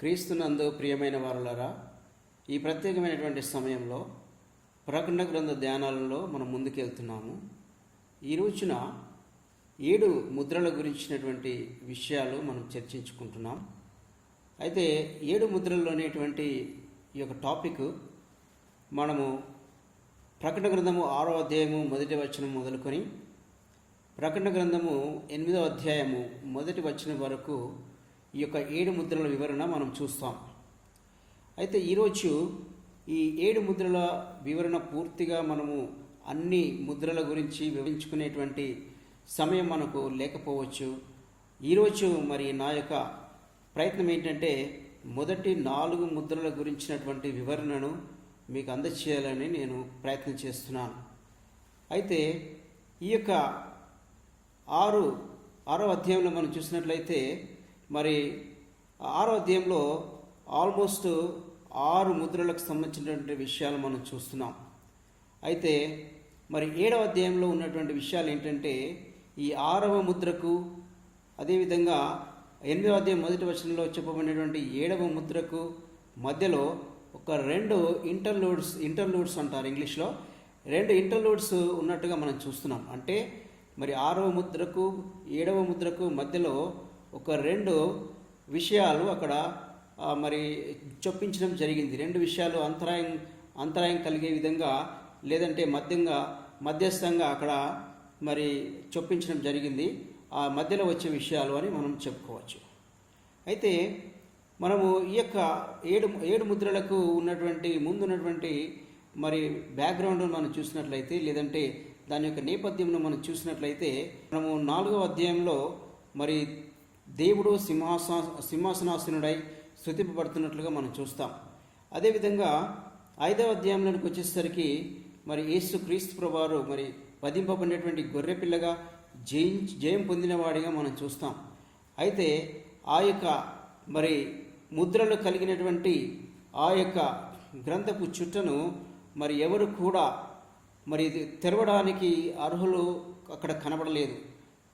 క్రీస్తునందు ప్రియమైన వారులరా ఈ ప్రత్యేకమైనటువంటి సమయంలో ప్రకటన గ్రంథ ధ్యానాలలో మనం ముందుకెళ్తున్నాము. ఈ రోజున ఏడు ముద్రల గురించినటువంటి విషయాలు మనం చర్చించుకుంటున్నాం. అయితే ఏడు ముద్రల్లోనేటువంటి ఈ యొక్క టాపిక్ మనము ప్రకటన గ్రంథము ఆరో అధ్యాయము మొదటి వచనం మొదలుకొని ప్రకటన గ్రంథము ఎనిమిదో అధ్యాయము మొదటి వచనం వరకు ఈ యొక్క ఏడు ముద్రల వివరణ మనం చూస్తాం. అయితే ఈరోజు ఈ ఏడు ముద్రల వివరణ పూర్తిగా మనము అన్ని ముద్రల గురించి వివరించుకునేటువంటి సమయం మనకు లేకపోవచ్చు. ఈరోజు మరి నా యొక్క ప్రయత్నం ఏంటంటే మొదటి నాలుగు ముద్రల గురించినటువంటి వివరణను మీకు అందచేయాలని నేను ప్రయత్నం చేస్తున్నాను. అయితే ఈ యొక్క ఆరు ఆరో అధ్యాయంలో మనం చూసినట్లయితే మరి ఆరో అధ్యాయంలో ఆల్మోస్ట్ ఆరు ముద్రలకు సంబంధించినటువంటి విషయాలు మనం చూస్తున్నాం. అయితే మరి ఏడవ అధ్యాయంలో ఉన్నటువంటి విషయాలు ఏంటంటే ఈ ఆరవ ముద్రకు అదేవిధంగా ఎనిమిదవ అధ్యాయం మొదటి వచనంలో చెప్పబడినటువంటి ఏడవ ముద్రకు మధ్యలో ఒక రెండు ఇంటర్లూడ్స్ ఇంటర్లూడ్స్ అంటారు ఇంగ్లీష్లో. రెండు ఇంటర్లూడ్స్ ఉన్నట్టుగా మనం చూస్తున్నాం. అంటే మరి ఆరవ ముద్రకు ఏడవ ముద్రకు మధ్యలో ఒక రెండు విషయాలు అక్కడ మరి చొప్పించడం జరిగింది. రెండు విషయాలు అంతరాయం అంతరాయం కలిగే విధంగా లేదంటే మధ్యంగా మధ్యస్థంగా అక్కడ మరి చొప్పించడం జరిగింది. ఆ మధ్యలో వచ్చే విషయాలు అని మనం చెప్పుకోవచ్చు. అయితే మనము ఈ యొక్క ఏడు ఏడు ముద్రలకు ఉన్నటువంటి ముందు ఉన్నటువంటి మరి బ్యాక్గ్రౌండ్ మనం చూసినట్లయితే లేదంటే దాని యొక్క నేపథ్యంను మనం చూసినట్లయితే మనము నాలుగవ అధ్యాయంలో మరి దేవుడు సింహాసన సింహాసనాసనుడై స్థుతింపబడుతున్నట్లుగా మనం చూస్తాం. అదేవిధంగా ఐదవ అధ్యాయంలోనికి వచ్చేసరికి మరి యేసు క్రీస్తు ప్రభువారు మరి వధింపబడినటువంటి గొర్రెపిల్లగా జయం జయం పొందినవాడిగా మనం చూస్తాం. అయితే ఆ యొక్క మరి ముద్రలు కలిగినటువంటి ఆ యొక్క గ్రంథపు చుట్టను మరి ఎవరు కూడా మరి తెరవడానికి అర్హులు అక్కడ కనబడలేదు.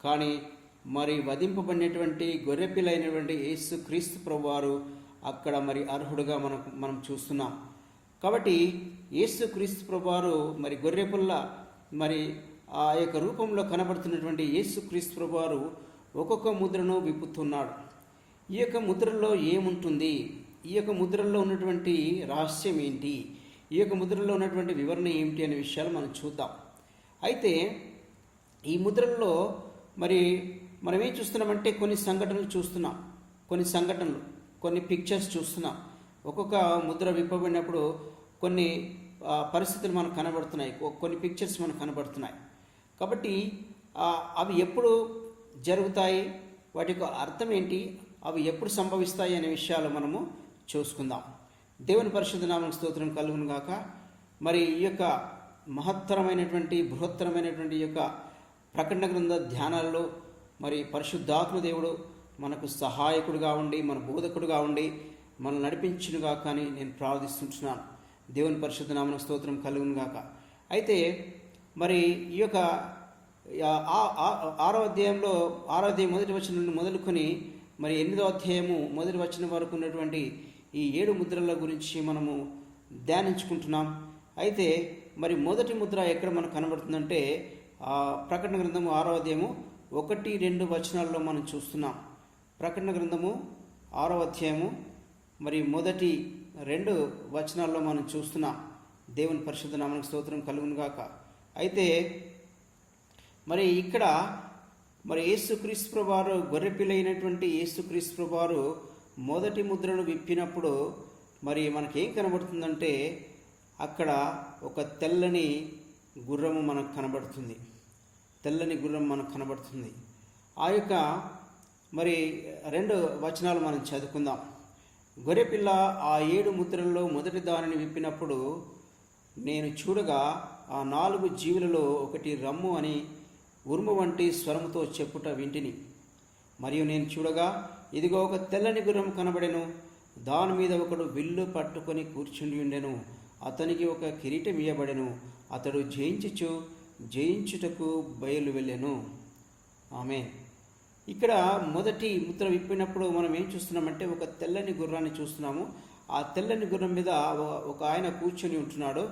కానీ మరి వధింపబడినటువంటి గొర్రెపిల్లైనటువంటి యేసు క్రీస్తు ప్రభువారు అక్కడ మరి అర్హుడుగా మనం మనం చూస్తున్నాం. కాబట్టి యేసు క్రీస్తు ప్రభువారు మరి గొర్రెపుల్ల మరి ఆ యొక్క రూపంలో కనబడుతున్నటువంటి యేసు క్రీస్తు ప్రభువారు ఒక్కొక్క ముద్రను విప్పుతున్నాడు. ఈ యొక్క ముద్రలో ఏముంటుంది? ఈ యొక్క ముద్రలో ఉన్నటువంటి రహస్యం ఏంటి? ఈ యొక్క ముద్రలో ఉన్నటువంటి వివరణ ఏమిటి అనే విషయాలు మనం చూద్దాం. అయితే ఈ ముద్రల్లో మరి మనం ఏం చూస్తున్నామంటే కొన్ని సంఘటనలు చూస్తున్నాం. కొన్ని సంఘటనలు కొన్ని పిక్చర్స్ చూస్తున్నాం. ఒక్కొక్క ముద్ర విప్పబడినప్పుడు కొన్ని పరిస్థితులు మనకు కనబడుతున్నాయి. కొన్ని పిక్చర్స్ మనకు కనబడుతున్నాయి. కాబట్టి అవి ఎప్పుడు జరుగుతాయి? వాటి యొక్క అర్థం ఏంటి? అవి ఎప్పుడు సంభవిస్తాయి అనే విషయాలు మనము చూసుకుందాం. దేవుని పరిశుద్ధ నామం స్తోత్రం కలుగును గాక. మరి ఈ యొక్క మహత్తరమైనటువంటి బృహత్తరమైనటువంటి ఈ యొక్క ప్రకటన గ్రంథ ధ్యానాల్లో మరి పరిశుద్ధాత్మ దేవుడు మనకు సహాయకుడుగా ఉండి మన బోధకుడుగా ఉండి మనల్ని నడిపించునుగా కానీ నేను ప్రార్థిస్తుంటున్నాను. దేవుని పరిశుద్ధ నామన స్తోత్రం కలుగునుగాక. అయితే మరి ఈ యొక్క ఆ- ఆ- ఆరో అధ్యాయంలో ఆరో అధ్యాయం మొదటి వచనం నుండి మొదలుకొని మరి ఎనిమిదో అధ్యాయము మొదటి వచనం వరకు ఉన్నటువంటి ఈ ఏడు ముద్రల గురించి మనము ధ్యానించుకుంటున్నాం. అయితే మరి మొదటి ముద్ర ఎక్కడ మనకు కనబడుతుందంటే ఆ ప్రకటన గ్రంథము ఆరో అధ్యాయము ఒకటి రెండు వచనాల్లో మనం చూస్తున్నాం. ప్రకటన గ్రంథము ఆరో అధ్యాయము మరి మొదటి రెండు వచనాల్లో మనం చూస్తున్నాం. దేవుని పరిశుద్ధ నామనికి స్తోత్రం కలుగునుగాక అయితే మరి ఇక్కడ మరి యేసుక్రీస్తు వారు గొర్రెపిల్లైనటువంటి యేసుక్రీస్తు వారు మొదటి ముద్రను విప్పినప్పుడు మరి మనకేం కనబడుతుందంటే అక్కడ ఒక తెల్లని గుర్రము మనకు కనబడుతుంది. తెల్లని గుర్రం మనకు కనబడుతుంది. ఆ యొక్క మరి రెండు వచనాలు మనం చదువుకుందాం. గొర్రెపిల్ల ఆ ఏడు ముద్రల్లో మొదటి దానిని విప్పినప్పుడు నేను చూడగా ఆ నాలుగు జీవులలో ఒకటి రమ్ము అని ఉరుము వంటి స్వరముతో చెప్పుట వింటిని. మరియు నేను చూడగా ఇదిగో ఒక తెల్లని గుర్రం కనబడెను. దాని మీద ఒకడు విల్లు పట్టుకొని కూర్చుండి ఉండెను. అతనికి ఒక కిరీటం ఇయ్యబడెను. అతడు జయించుచు జయించుటకు బయలువెళ్ళెను ఆమె ఇక్కడ మొదటి ముద్ర విప్పినప్పుడు మనం ఏం చూస్తున్నామంటే ఒక తెల్లని గుర్రాన్ని చూస్తున్నాము. ఆ తెల్లని గుర్రం మీద ఒక- ఆయన కూర్చొని ఉంటున్నాడు.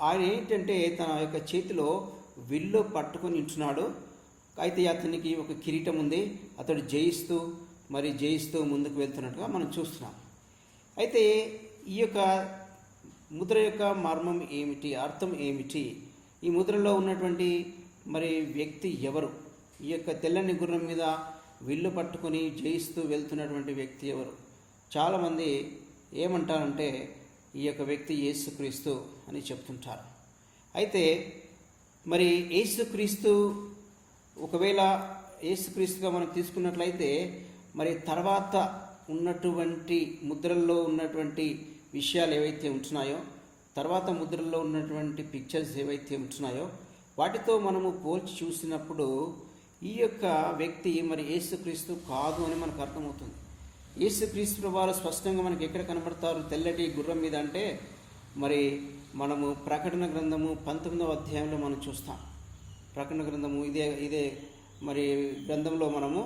ఆయన ఏంటంటే తన యొక్క చేతిలో విల్లు పట్టుకొని ఉంటున్నాడు. అయితే అతనికి ఒక కిరీటం ఉంది. అతడు జయిస్తూ మరి జయిస్తూ ముందుకు వెళ్తున్నట్టుగా మనం చూస్తున్నాం. అయితే ఈ యొక్క ముద్ర యొక్క మర్మం ఏమిటి? అర్థం ఏమిటి? ఈ ముద్రలో ఉన్నటువంటి మరి వ్యక్తి ఎవరు? ఈ యొక్క తెల్లని గుర్రం మీద విల్లు పట్టుకొని జయిస్తూ వెళ్తున్నటువంటి వ్యక్తి ఎవరు? చాలామంది ఏమంటారంటే ఈ యొక్క వ్యక్తి యేసుక్రీస్తు అని చెప్తుంటారు. అయితే మరి యేసుక్రీస్తు ఒకవేళ యేసుక్రీస్తుగా మనం తీసుకున్నట్లయితే మరి తర్వాత ఉన్నటువంటి ముద్రల్లో ఉన్నటువంటి విషయాలు ఏవైతే ఉంటున్నాయో తర్వాత ముద్రల్లో ఉన్నటువంటి పిక్చర్స్ ఏవైతే ఉంటున్నాయో వాటితో మనము పోల్చి చూసినప్పుడు ఈ యొక్క వ్యక్తి మరి యేసుక్రీస్తు కాదు అని మనకు అర్థమవుతుంది. యేసుక్రీస్తు వారు స్పష్టంగా మనకి ఎక్కడ కనబడతారు? తెల్లటి గుర్రం మీద అంటే మరి మనము ప్రకటన గ్రంథము పంతొమ్మిదవ అధ్యాయంలో మనం చూస్తాం. ప్రకటన గ్రంథము ఇదే ఇదే మరి గ్రంథంలో మనము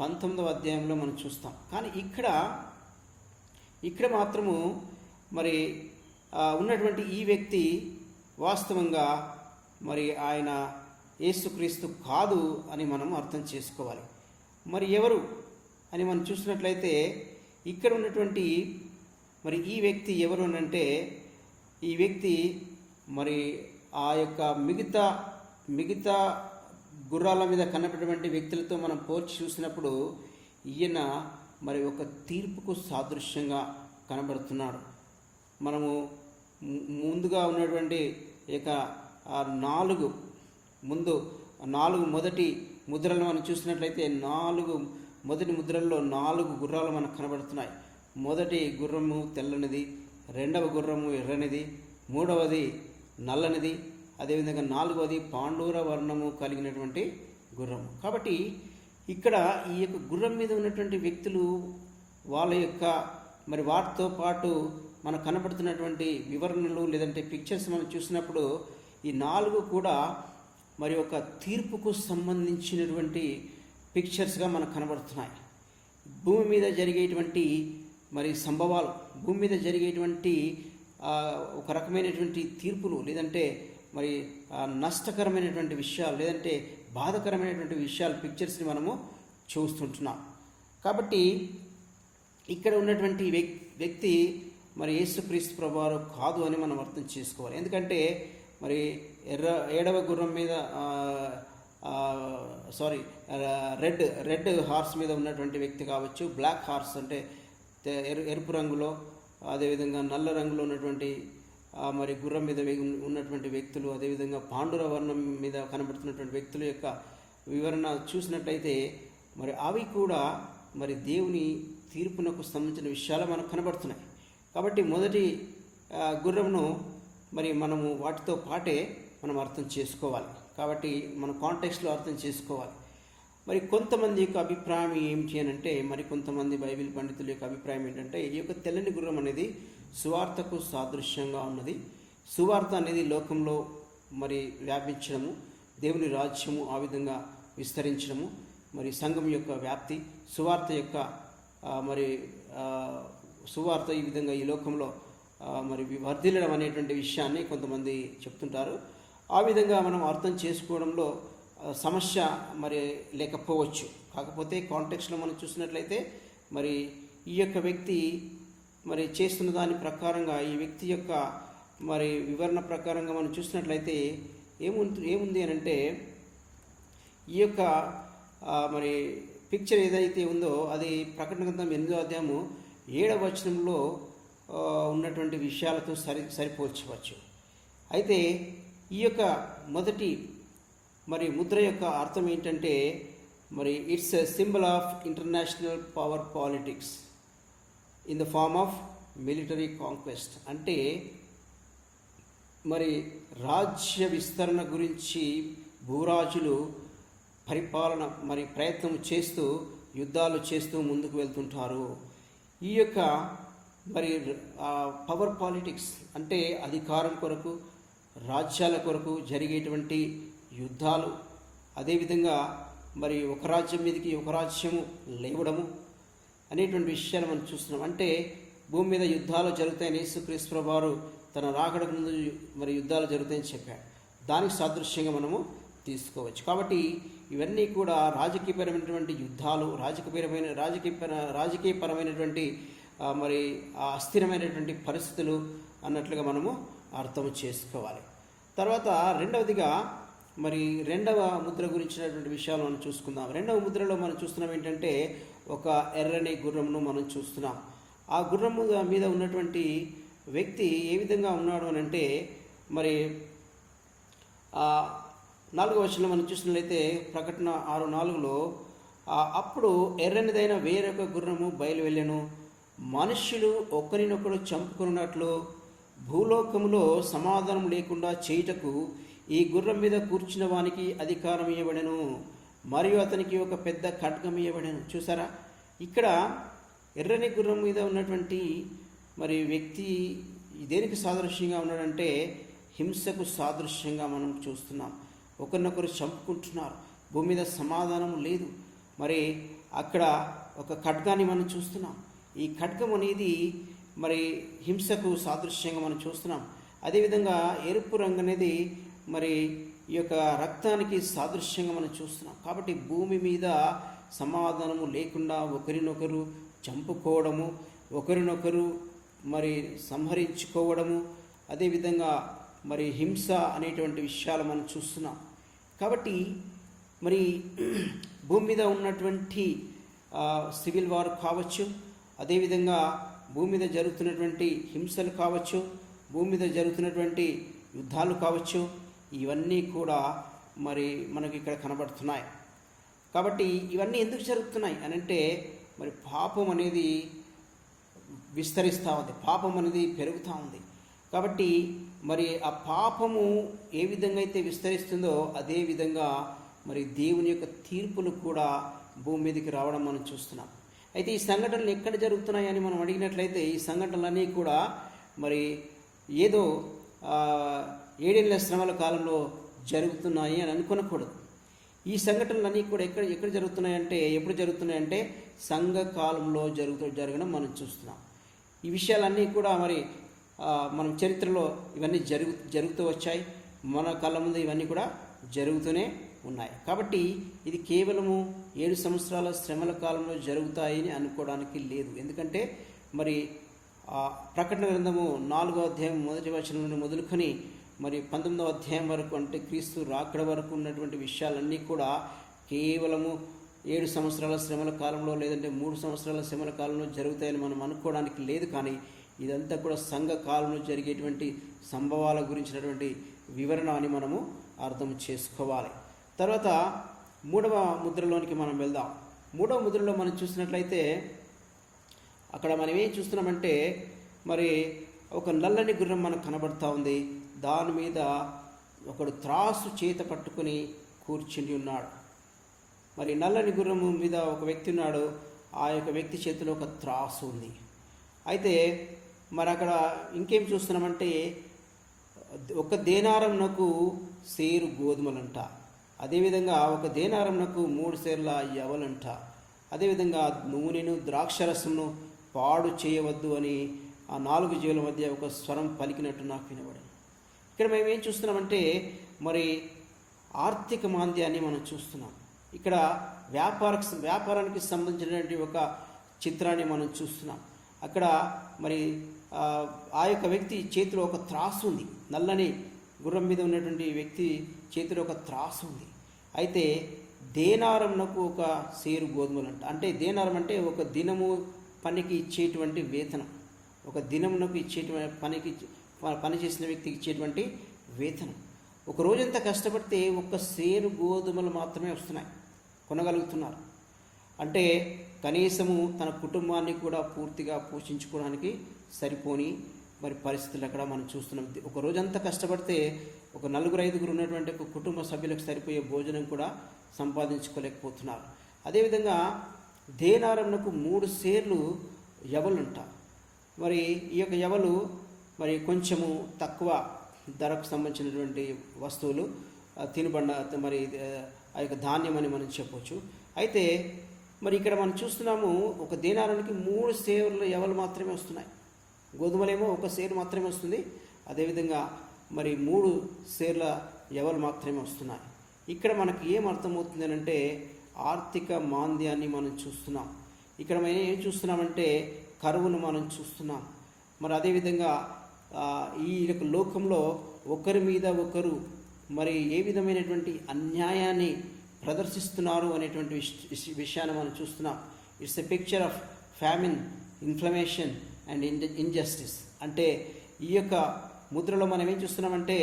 పంతొమ్మిదవ అధ్యాయంలో మనం చూస్తాం. కానీ ఇక్కడ ఇక్కడ మాత్రము మరి ఉన్నటువంటి ఈ వ్యక్తి వాస్తవంగా మరి ఆయన యేసుక్రీస్తు కాదు అని మనం అర్థం చేసుకోవాలి. మరి ఎవరు అని మనం చూసినట్లయితే ఇక్కడ ఉన్నటువంటి మరి ఈ వ్యక్తి ఎవరు అనంటే అంటే ఈ వ్యక్తి మరి ఆ యొక్క మిగతా మిగతా గుర్రాల మీద కన్నటువంటి వ్యక్తులతో మనం పోల్చి చూసినప్పుడు ఈయన మరి ఒక తీర్పుకు సాదృశ్యంగా కనబడుతున్నాడు. మనము ముందుగా ఉన్నటువంటి ఈ యొక్క నాలుగు ముందు నాలుగు మొదటి ముద్రలు మనం చూసినట్లయితే నాలుగు మొదటి ముద్రల్లో నాలుగు గుర్రాలు మనకు కనబడుతున్నాయి. మొదటి గుర్రము తెల్లనిది రెండవ గుర్రము ఎర్రనిది మూడవది నల్లనిది అదేవిధంగా నాలుగవది పాండూర వర్ణము కలిగినటువంటి గుర్రము. కాబట్టి ఇక్కడ ఈ యొక్క గుర్రం మీద ఉన్నటువంటి వ్యక్తులు వాళ్ళ యొక్క మరి వాటితో పాటు మనకు కనబడుతున్నటువంటి వివరణలు లేదంటే పిక్చర్స్ మనం చూసినప్పుడు ఈ నాలుగు కూడా మరి ఒక తీర్పుకు సంబంధించినటువంటి పిక్చర్స్గా మనకు కనబడుతున్నాయి. భూమి మీద జరిగేటువంటి మరి సంభవాలు భూమి మీద జరిగేటువంటి ఒక రకమైనటువంటి తీర్పులు లేదంటే మరి నష్టకరమైనటువంటి విషయాలు లేదంటే బాధకరమైనటువంటి విషయాలు పిక్చర్స్ని మనము చూస్తుంటున్నాం. కాబట్టి ఇక్కడ ఉన్నటువంటి వ్యక్తి మరి యేసుక్రీస్తు ప్రభువారు కాదు అని మనం అర్థం చేసుకోవాలి. ఎందుకంటే మరి ఎర్ర ఏడవ గుర్రం మీద సారీ రెడ్ రెడ్ హార్స్ మీద ఉన్నటువంటి వ్యక్తి కావచ్చు బ్లాక్ హార్స్ అంటే ఎరు ఎరుపు రంగులో అదేవిధంగా నల్ల రంగులో ఉన్నటువంటి మరి గుర్రం మీద ఉన్నటువంటి వ్యక్తులు అదేవిధంగా పాండుర వర్ణం మీద కనబడుతున్నటువంటి వ్యక్తుల యొక్క వివరణ చూసినట్లయితే మరి అవి కూడా మరి దేవుని తీర్పునకు సంబంధించిన విషయాలు మనకు కనబడుతున్నాయి. కాబట్టి మొదటి గుర్రంను మరి మనము వాటితో పాటే మనం అర్థం చేసుకోవాలి. కాబట్టి మన కాంటెక్స్లో అర్థం చేసుకోవాలి. మరి కొంతమంది యొక్క అభిప్రాయం ఏమిటి అని అంటే మరి కొంతమంది బైబిల్ పండితుల యొక్క అభిప్రాయం ఏంటంటే ఈ యొక్క తెల్లని గుర్రం అనేది సువార్తకు సాదృశ్యంగా ఉన్నది. సువార్త అనేది లోకంలో మరి వ్యాపించడము దేవుని రాజ్యము ఆ విధంగా విస్తరించడము మరి సంఘం యొక్క వ్యాప్తి సువార్త యొక్క మరి సువార్త ఈ విధంగా ఈ లోకంలో మరి వర్ధిల్లడం అనేటువంటి విషయాన్ని కొంతమంది చెప్తుంటారు. ఆ విధంగా మనం అర్థం చేసుకోవడంలో సమస్య మరి లేకపోవచ్చు. కాకపోతే కాంటెక్స్లో మనం చూసినట్లయితే మరి ఈ యొక్క వ్యక్తి మరి చేస్తున్న దాని ప్రకారంగా ఈ వ్యక్తి యొక్క మరి వివరణ ప్రకారంగా మనం చూసినట్లయితే ఏముంది ఏముంది అని అంటే ఈ యొక్క మరి పిక్చర్ ఏదైతే ఉందో అది ప్రకటన గ్రంథం ఎనిమిదో అధ్యాయము ఏడవ వచనంలో ఉన్నటువంటి విషయాలతో సరి సరిపోల్చవచ్చు. అయితే ఈ యొక్క మొదటి మరి ముద్ర యొక్క అర్థం ఏంటంటే మరి it's a symbol of international power politics in the form of military conquest. అంటే మరి రాజ్య విస్తరణ గురించి భూరాజులు పరిపాలన మరి ప్రయత్నం చేస్తూ యుద్ధాలు చేస్తూ ముందుకు వెళ్తుంటారు. ఈ యొక్క మరి పవర్ పాలిటిక్స్ అంటే అధికారం కొరకు రాజ్యాల కొరకు జరిగేటువంటి యుద్ధాలు అదేవిధంగా మరి ఒక రాజ్యం మీదకి ఒక రాజ్యము లేవడము అనేటువంటి విషయాలు మనం చూస్తున్నాం. అంటే భూమి మీద యుద్ధాలు జరుగుతాయని యేసుక్రీశ్వర వారు తన రాకడకు ముందు మరి యుద్ధాలు జరుగుతాయని చెప్పాడు దానికి సాదృశ్యంగా మనము తీసుకోవచ్చు. కాబట్టి ఇవన్నీ కూడా రాజకీయపరమైనటువంటి యుద్ధాలు రాజకీయపరమైన రాజకీయపర రాజకీయపరమైనటువంటి మరి ఆ అస్థిరమైనటువంటి పరిస్థితులు అన్నట్లుగా మనము అర్థం చేసుకోవాలి. తర్వాత రెండవదిగా మరి రెండవ ముద్ర గురించినటువంటి విషయాలు మనం చూసుకుందాం. రెండవ ముద్రలో మనం చూస్తున్నాం ఏంటంటే ఒక ఎర్రని గుర్రమును మనం చూస్తున్నాం. ఆ గుర్రము మీద ఉన్నటువంటి వ్యక్తి ఏ విధంగా ఉన్నాడు అని అంటే మరి నాలుగో నాలుగవ వచనంలో మనం చూసినట్లయితే ప్రకటన ఆరు నాలుగులో అప్పుడు ఎర్రనిదైన వేరొక గుర్రము బయలు వెళ్ళాను మనుష్యులు ఒకరినొకరు చంపుకున్నట్లు భూలోకములో సమాధానం లేకుండా చేయుటకు ఈ గుర్రం మీద కూర్చున్న వానికి అధికారం ఇవ్వబడను మరియు అతనికి ఒక పెద్ద ఖడ్గం ఇవ్వబడను చూసారా? ఇక్కడ ఎర్రని గుర్రం మీద ఉన్నటువంటి మరి వ్యక్తి దేనికి సాదృశ్యంగా ఉన్నాడంటే హింసకు సాదృశ్యంగా మనం చూస్తున్నాం. ఒకరినొకరు చంపుకుంటున్నారు. భూమి మీద సమాధానం లేదు. మరి అక్కడ ఒక ఖడ్గాన్ని మనం చూస్తున్నాం. ఈ ఖడ్గం అనేది మరి హింసకు సాదృశ్యంగా మనం చూస్తున్నాం. అదేవిధంగా ఎరుపు రంగు అనేది మరి ఈ యొక్క రక్తానికి సాదృశ్యంగా మనం చూస్తున్నాం. కాబట్టి భూమి మీద సమాధానము లేకుండా ఒకరినొకరు చంపుకోవడము ఒకరినొకరు మరి సంహరించుకోవడము అదేవిధంగా మరి హింస అనేటువంటి విషయాలు మనం చూస్తున్నాం. కాబట్టి మరి భూమి మీద ఉన్నటువంటి సివిల్ వార్ కావచ్చు అదేవిధంగా భూమి మీద జరుగుతున్నటువంటి హింసలు కావచ్చు భూమి మీద జరుగుతున్నటువంటి యుద్ధాలు కావచ్చు ఇవన్నీ కూడా మరి మనకి ఇక్కడ కనబడుతున్నాయి. కాబట్టి ఇవన్నీ ఎందుకు జరుగుతున్నాయి అని అంటే మరి పాపం అనేది విస్తరిస్తూ ఉంది పాపం అనేది పెరుగుతూ ఉంది. కాబట్టి మరి ఆ పాపము ఏ విధంగా అయితే విస్తరిస్తుందో అదే విధంగా మరి దేవుని యొక్క తీర్పులు కూడా భూమి మీదకి రావడం మనం చూస్తున్నాం. అయితే ఈ సంఘటనలు ఎక్కడ జరుగుతున్నాయని మనం అడిగినట్లయితే ఈ సంఘటనలన్నీ కూడా మరి ఏదో ఏడేళ్ళ శ్రమల కాలంలో జరుగుతున్నాయి అని అనుకోనకూడదు. ఈ సంఘటనలన్నీ కూడా ఎక్కడ ఎక్కడ జరుగుతున్నాయంటే ఎప్పుడు జరుగుతున్నాయంటే సంఘ కాలంలో జరుగుతూ జరగడం మనం చూస్తున్నాం. ఈ విషయాలన్నీ కూడా మరి మనం చరిత్రలో ఇవన్నీ జరుగు జరుగుతూ వచ్చాయి. మన కళ్ళ ముందు ఇవన్నీ కూడా జరుగుతూనే ఉన్నాయి. కాబట్టి ఇది కేవలము ఏడు సంవత్సరాల శ్రమల కాలంలో జరుగుతాయని అనుకోవడానికి లేదు. ఎందుకంటే మరి ప్రకటన గ్రంథము నాలుగో అధ్యాయం మొదటి వచనం నుండి మొదలుకొని మరి పంతొమ్మిదవ అధ్యాయం వరకు అంటే క్రీస్తు రాకడ వరకు ఉన్నటువంటి విషయాలన్నీ కూడా కేవలము ఏడు సంవత్సరాల శ్రమల కాలంలో లేదంటే మూడు సంవత్సరాల శ్రమల కాలంలో జరుగుతాయని మనం అనుకోవడానికి లేదు. కానీ ఇదంతా కూడా సంఘ కాలంలో జరిగేటువంటి సంభవాల గురించినటువంటి వివరణ అని మనము అర్థం చేసుకోవాలి. తర్వాత మూడవ ముద్రలోనికి మనం వెళ్దాం. మూడవ ముద్రలో మనం చూసినట్లయితే అక్కడ మనం ఏం చూస్తున్నామంటే మరి ఒక నల్లని గుర్రం మనకు కనబడుతూ ఉంది. దాని మీద ఒకడు త్రాసు చేత పట్టుకుని కూర్చుని ఉన్నాడు. మరి నల్లని గుర్రము మీద ఒక వ్యక్తి ఉన్నాడు. ఆ యొక్క వ్యక్తి చేతిలో ఒక త్రాసు ఉంది. అయితే మరి అక్కడ ఇంకేం చూస్తున్నామంటే ఒక దేనారంనకు సేరు గోధుమలంట. అదేవిధంగా ఒక దేనారంనకు మూడు సేర్ల యవలంట. అదేవిధంగా నూనెను ద్రాక్షరసమును పాడు చేయవద్దు అని ఆ నాలుగు జీవుల మధ్య ఒక స్వరం పలికినట్టు నాకు వినబడింది. ఇక్కడ మేము ఏం చూస్తున్నామంటే మరి ఆర్థిక మాంద్యాన్ని మనం చూస్తున్నాం. ఇక్కడ వ్యాపార వ్యాపారానికి సంబంధించినటువంటి ఒక చిత్రాన్ని మనం చూస్తున్నాం. అక్కడ మరి ఆ, యొక్క వ్యక్తి చేతిలో ఒక త్రాసు ఉంది. నల్లని గుర్రం మీద ఉన్నటువంటి వ్యక్తి చేతిలో ఒక త్రాసు ఉంది. అయితే దేనారంనకు ఒక సేరు గోధుమలు అంట అంటే దేనారం అంటే ఒక దినము పనికి ఇచ్చేటువంటి వేతనం. ఒక దినమునకు ఇచ్చేటువంటి పనికి పని చేసిన వ్యక్తికి ఇచ్చేటువంటి వేతనం. ఒక రోజంతా కష్టపడితే ఒక్క సేరు గోధుమలు మాత్రమే వస్తున్నాయి. కొనగలుగుతున్నారు. అంటే కనీసము తన కుటుంబాన్ని కూడా పూర్తిగా పోషించుకోవడానికి సరిపోని మరి పరిస్థితులు అక్కడ మనం చూస్తున్నాం. ఒక రోజంతా కష్టపడితే ఒక నలుగురు ఐదుగురు ఉన్నటువంటి ఒక కుటుంబ సభ్యులకు సరిపోయే భోజనం కూడా సంపాదించుకోలేకపోతున్నారు. అదేవిధంగా దేనారంకు మూడు సేర్లు ఎవలుంట మరి ఈ యొక్క ఎవలు మరి కొంచెము తక్కువ ధరకు సంబంధించినటువంటి వస్తువులు తినుబండ మరి ఆ, యొక్క ధాన్యం అని మనం చెప్పవచ్చు అయితే మరి ఇక్కడ మనం చూస్తున్నాము ఒక దేనారానికి మూడు సేవలు ఎవరు మాత్రమే వస్తున్నాయి. గోధుమలేమో ఒక సేరు మాత్రమే వస్తుంది. అదేవిధంగా మరి మూడు సేర్ల ఎవరు మాత్రమే వస్తున్నాయి. ఇక్కడ మనకి ఏం అర్థమవుతుంది అని అంటే ఆర్థిక మాంద్యాన్ని మనం చూస్తున్నాం. ఇక్కడ మనం ఏం చూస్తున్నామంటే కరువును మనం చూస్తున్నాం. మరి అదేవిధంగా ఈ యొక్క లోకంలో ఒకరి మీద ఒకరు మరి ఏ విధమైనటువంటి అన్యాయాన్ని ప్రదర్శిస్తున్నారు అనేటువంటి విషయాన్ని మనం చూస్తున్నాం. It's a picture of famine inflammation and in injustice అంటే ఈ యొక్క ముద్రలో మనం ఏం చూస్తున్నామంటే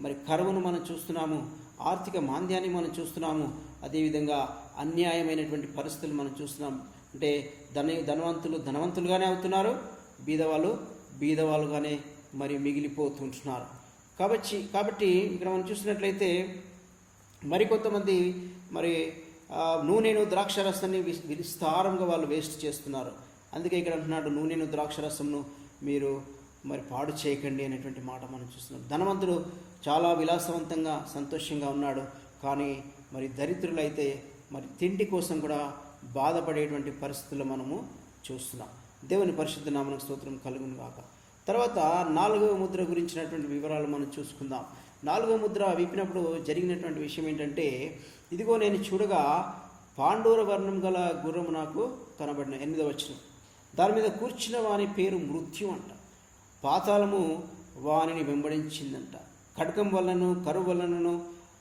మరి కరువును మనం చూస్తున్నాము ఆర్థిక మాంద్యాన్ని మనం చూస్తున్నాము అదేవిధంగా అన్యాయమైనటువంటి పరిస్థితులు మనం చూస్తున్నాం. అంటే ధన ధనవంతులు ధనవంతులుగానే అవుతున్నారు బీదవాళ్ళు బీదవాళ్ళుగానే మరి మిగిలిపోతుంటున్నారు. కాబట్టి కాబట్టి ఇక్కడ మనం చూసినట్లయితే మరికొంతమంది మరి నూనెను ద్రాక్షరసాన్ని విస్తారంగా వాళ్ళు వేస్ట్ చేస్తున్నారు. అందుకే ఇక్కడ అంటున్నాడు నూనెను ద్రాక్షరసంను మీరు మరి పాడు చేయకండి అనేటువంటి మాట మనం చూస్తున్నాం. ధనవంతుడు చాలా విలాసవంతంగా సంతోషంగా ఉన్నాడు. కానీ మరి దరిద్రులైతే మరి తిండి కోసం కూడా బాధపడేటువంటి పరిస్థితులు మనము చూస్తున్నాం. దేవుని పరిశుద్ధ నామనకు స్తోత్రం కలుగును కాక తర్వాత నాలుగవ ముద్ర గురించినటువంటి వివరాలు మనం చూసుకుందాం. నాలుగవ ముద్ర విప్పినప్పుడు జరిగినటువంటి విషయం ఏంటంటే ఇదిగో నేను చూడగా పాండూర వర్ణం గల గుర్రము నాకు కనబడిన ఎనిమిదవ వచ్చిన దాని మీద కూర్చిన వాని పేరు మృత్యు అంట. పాతాళము వానిని వెంబడించిందంట. ఖడ్గం వలనను కరువు వలనను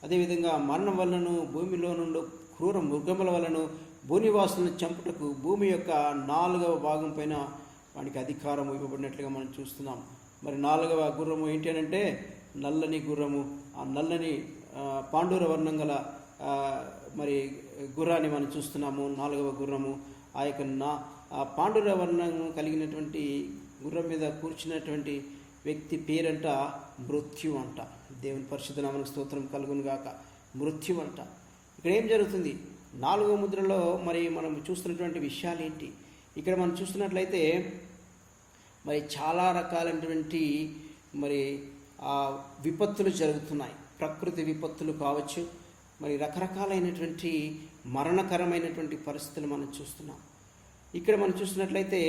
అదేవిధంగా మరణం వలనను భూమిలో నుండి క్రూర మృగముల వలన భూనివాసులను చంపుటకు భూమి యొక్క నాలుగవ భాగం పైన వానికి అధికారం ఇవ్వబడినట్లుగా మనం చూస్తున్నాం. మరి నాలుగవ గుర్రము ఏంటి అని అంటే నల్లని గుర్రము. ఆ నల్లని పాండూర వర్ణం గల మరి గుర్రాన్ని మనం చూస్తున్నాము నాలుగవ గుర్రము. ఆ యొక్క నా ఆ పాండుర వర్ణం కలిగినటువంటి గుర్రం మీద కూర్చున్నటువంటి వ్యక్తి పేరంట మృత్యు అంట. దేవుని పరిశుద్ధ నామనికి స్తోత్రం కలుగును గాక. మృత్యు అంట. ఇక్కడ ఏం జరుగుతుంది? నాలుగో ముద్రలో మరి మనం చూస్తున్నటువంటి విషయాలు ఏంటి? ఇక్కడ మనం చూస్తున్నట్లయితే మరి చాలా రకాలైనటువంటి మరి ఆ విపత్తులు జరుగుతున్నాయి. ప్రకృతి విపత్తులు కావచ్చు మరి రకరకాలైనటువంటి మరణకరమైనటువంటి పరిస్థితులు మనం చూస్తున్నాం. ఇక్కడ మనం చూసినట్లయితే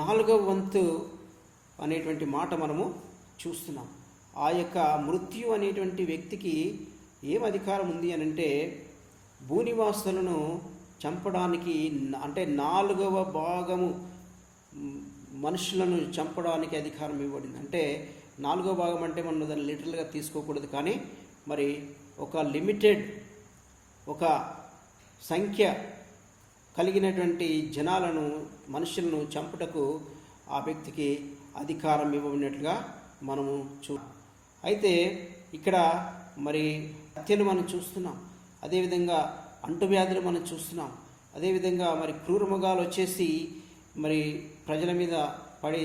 నాలుగవ వంతు అనేటువంటి మాట మనము చూస్తున్నాం. ఆ యొక్క మృత్యు అనేటువంటి వ్యక్తికి ఏం అధికారం ఉంది అని అంటే భూనివాసులను చంపడానికి అంటే నాలుగవ భాగము మనుషులను చంపడానికి అధికారం ఇవ్వబడింది. అంటే నాలుగవ భాగం అంటే మనం దాన్ని లిటరల్గా తీసుకోకూడదు. కానీ మరి ఒక లిమిటెడ్ ఒక సంఖ్య కలిగినటువంటి జనాలను మనుషులను చంపుటకు ఆ వ్యక్తికి అధికారం ఇవ్వబడినట్లుగా మనము చూ అయితే ఇక్కడ మరి హత్యలు మనం చూస్తున్నాం. అదేవిధంగా అంటువ్యాధులు మనం చూస్తున్నాం. అదేవిధంగా మరి క్రూరముగాలు వచ్చేసి మరి ప్రజల మీద పడి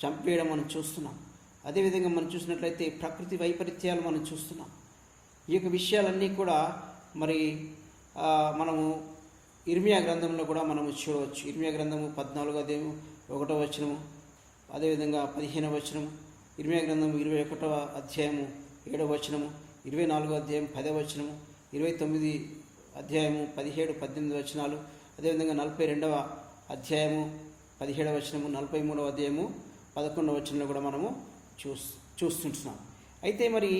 చంపేయడం మనం చూస్తున్నాం. అదేవిధంగా మనం చూసినట్లయితే ప్రకృతి వైపరీత్యాలు మనం చూస్తున్నాం. ఈ యొక్క విషయాలన్నీ కూడా మరి మనము ఇర్మియా గ్రంథంలో కూడా మనము చూడవచ్చు. ఇర్మియా గ్రంథము పద్నాలుగో అధ్యాయము ఒకటో వచనము అదేవిధంగా పదిహేనవ వచనము ఇర్మియా గ్రంథము ఇరవై ఒకటవ అధ్యాయము ఏడవ వచనము ఇరవై నాలుగో అధ్యాయం పదవ వచనము ఇరవై తొమ్మిది అధ్యాయము పదిహేడు పద్దెనిమిది వచనాలు అదేవిధంగా నలభై రెండవ అధ్యాయము పదిహేడవ వచనము నలభై మూడవ అధ్యాయము పదకొండవ వచనంలో కూడా మనము చూస్ చూస్తుంటున్నాం. అయితే మరి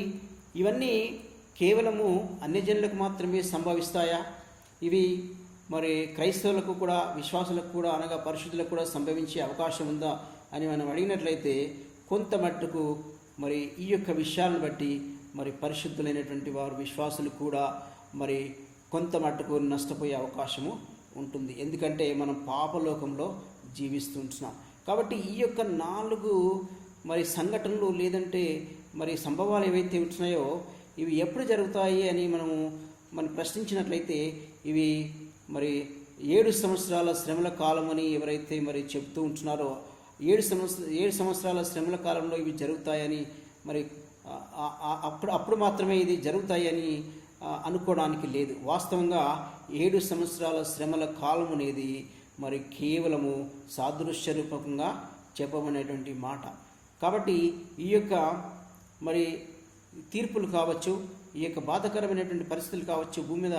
ఇవన్నీ కేవలము అన్యజనులకు మాత్రమే సంభవిస్తాయా? ఇవి మరి క్రైస్తవులకు కూడా విశ్వాసులకు కూడా అనగా పరిశుద్ధులకు కూడా సంభవించే అవకాశం ఉందా అని మనం అడిగినట్లయితే కొంత మట్టుకు మరి ఈ యొక్క విషయాలను బట్టి మరి పరిశుద్ధులైనటువంటి వారు విశ్వాసులు కూడా మరి కొంత మట్టుకు నష్టపోయే అవకాశము ఉంటుంది. ఎందుకంటే మనం పాపలోకంలో జీవిస్తుంటున్నాం కాబట్టి ఈ యొక్క నాలుగు మరి సంఘటనలు లేదంటే మరి సంభవాలు ఏవైతే ఉంటున్నాయో ఇవి ఎప్పుడు జరుగుతాయి అని మనము మనం ప్రశ్నించినట్లయితే ఇవి మరి ఏడు సంవత్సరాల శ్రమల కాలం అని ఎవరైతే మరి చెప్తూ ఉంటున్నారో ఏడు సంవత్సర ఏడు సంవత్సరాల శ్రమల కాలంలో ఇవి జరుగుతాయని మరి అప్పుడు అప్పుడు మాత్రమే ఇది జరుగుతాయని అనుకోవడానికి లేదు. వాస్తవంగా ఏడు సంవత్సరాల శ్రమల కాలం అనేది మరి కేవలము సాదృశ్య రూపకంగా చెప్పబడినటువంటి మాట. కాబట్టి ఈ యొక్క మరి తీర్పులు కావచ్చు ఈ యొక్క బాధకరమైనటువంటి పరిస్థితులు కావచ్చు భూమి మీద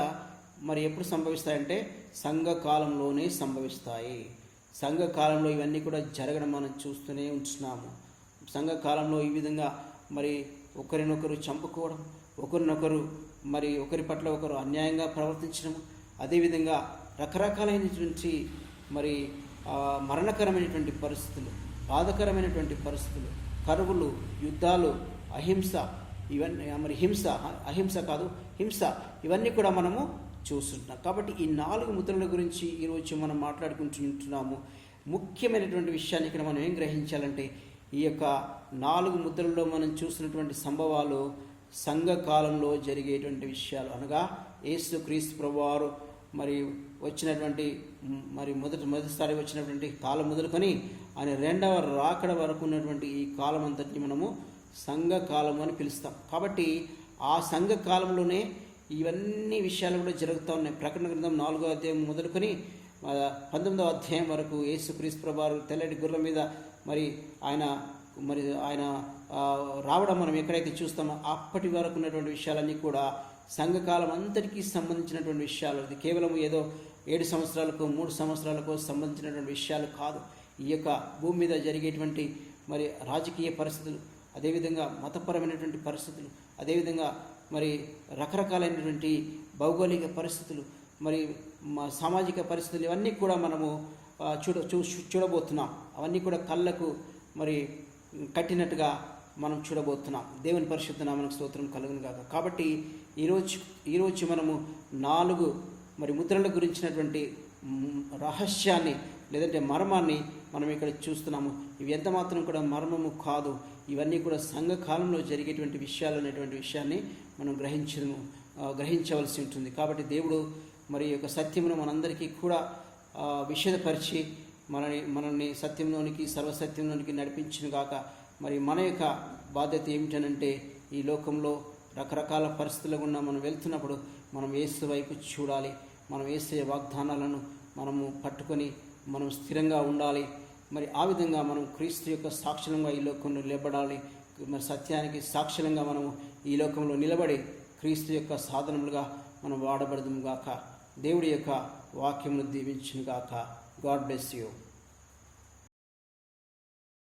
మరి ఎప్పుడు సంభవిస్తాయంటే సంఘకాలంలోనే సంభవిస్తాయి. సంఘకాలంలో ఇవన్నీ కూడా జరగడం మనం చూస్తూనే ఉంటున్నాము. సంఘకాలంలో ఈ విధంగా మరి ఒకరినొకరు చంపుకోవడం ఒకరినొకరు మరి ఒకరి పట్ల ఒకరు అన్యాయంగా ప్రవర్తించడం అదేవిధంగా రకరకాలైనటువంటి మరి మరణకరమైనటువంటి పరిస్థితులు బాధకరమైనటువంటి పరిస్థితులు కరువులు యుద్ధాలు అహింస ఇవన్నీ మరి హింస అహింస కాదు హింస ఇవన్నీ కూడా మనము చూస్తుంటున్నాం. కాబట్టి ఈ నాలుగు ముద్రల గురించి ఈరోజు మనం మాట్లాడుకుంటుంటున్నాము. ముఖ్యమైనటువంటి విషయాన్ని ఇక్కడ మనం ఏం గ్రహించాలంటే ఈ యొక్క నాలుగు ముద్రల్లో మనం చూసినటువంటి సంభవాలు సంఘ కాలంలో జరిగేటువంటి విషయాలు. అనగా యేసు క్రీస్తు ప్రభువారు మరి వచ్చినటువంటి మరి మొదటి మొదటిసారి వచ్చినటువంటి కాలం మొదలుకొని ఆయన రెండవ రాకడ వరకు ఉన్నటువంటి ఈ కాలం అంతటిని మనము సంఘ కాలం అని పిలుస్తాం. కాబట్టి ఆ సంఘ కాలంలోనే ఇవన్నీ విషయాలు కూడా జరుగుతూ ఉన్నాయి. ప్రకటన గ్రంథం నాలుగో అధ్యాయం మొదలుకొని పంతొమ్మిదో పంతొమ్మిదవ అధ్యాయం వరకు యేసుక్రీస్తు ప్రభారు తెల్లటి గుర్రం మీద మరి ఆయన మరి ఆయన రావడం మనం ఎక్కడైతే చూస్తామో అప్పటి వరకు ఉన్నటువంటి విషయాలన్నీ కూడా సంఘకాలం అంతటికీ సంబంధించినటువంటి విషయాలు. ఇది కేవలం ఏదో ఏడు సంవత్సరాలకు మూడు సంవత్సరాలకు సంబంధించినటువంటి విషయాలు కాదు. ఈ యొక్క భూమి మీద జరిగేటువంటి మరి రాజకీయ పరిస్థితులు అదేవిధంగా మతపరమైనటువంటి పరిస్థితులు అదేవిధంగా మరి రకరకాలైనటువంటి భౌగోళిక పరిస్థితులు మరి మా సామాజిక పరిస్థితులు ఇవన్నీ కూడా మనము చూడ చూ చూడబోతున్నాం. అవన్నీ కూడా కళ్ళకు మరి కట్టినట్టుగా మనం చూడబోతున్నాం. దేవుని పరిశుద్ధ నామనకు స్తోత్రం కలుగును కాక కాబట్టి ఈరోజు ఈరోజు మనము నాలుగు మరి ముద్రల గురించినటువంటి రహస్యాన్ని లేదంటే మర్మాన్ని మనం ఇక్కడ చూస్తున్నాము. ఇవి ఎంత మాత్రం కూడా మర్మము కాదు. ఇవన్నీ కూడా సంఘకాలంలో జరిగేటువంటి విషయాలు అనేటువంటి విషయాన్ని మనం గ్రహించము గ్రహించవలసి ఉంటుంది. కాబట్టి దేవుడు మరి యొక్క సత్యమును మనందరికీ కూడా విషదపరిచి మనని మనల్ని సత్యంలోనికి సర్వసత్యంలోనికి నడిపించిన కాక మరి మన యొక్క బాధ్యత ఏమిటనంటే ఈ లోకంలో రకరకాల పరిస్థితుల గుండా మనం వెళ్తున్నప్పుడు మనం ఏసు వైపు చూడాలి. మనం వేసే వాగ్దానాలను మనము పట్టుకొని మనం స్థిరంగా ఉండాలి. మరి ఆ విధంగా మనం క్రీస్తు యొక్క సాక్షులంగా ఈ లోకంలో నిలబడాలి. మరి సత్యానికి సాక్షులంగా మనము ఈ లోకంలో నిలబడి క్రీస్తు యొక్క సాధనములుగా మనం వాడబడదుము గాక. దేవుడి యొక్క వాక్యమును దీవించును గాక. God bless you.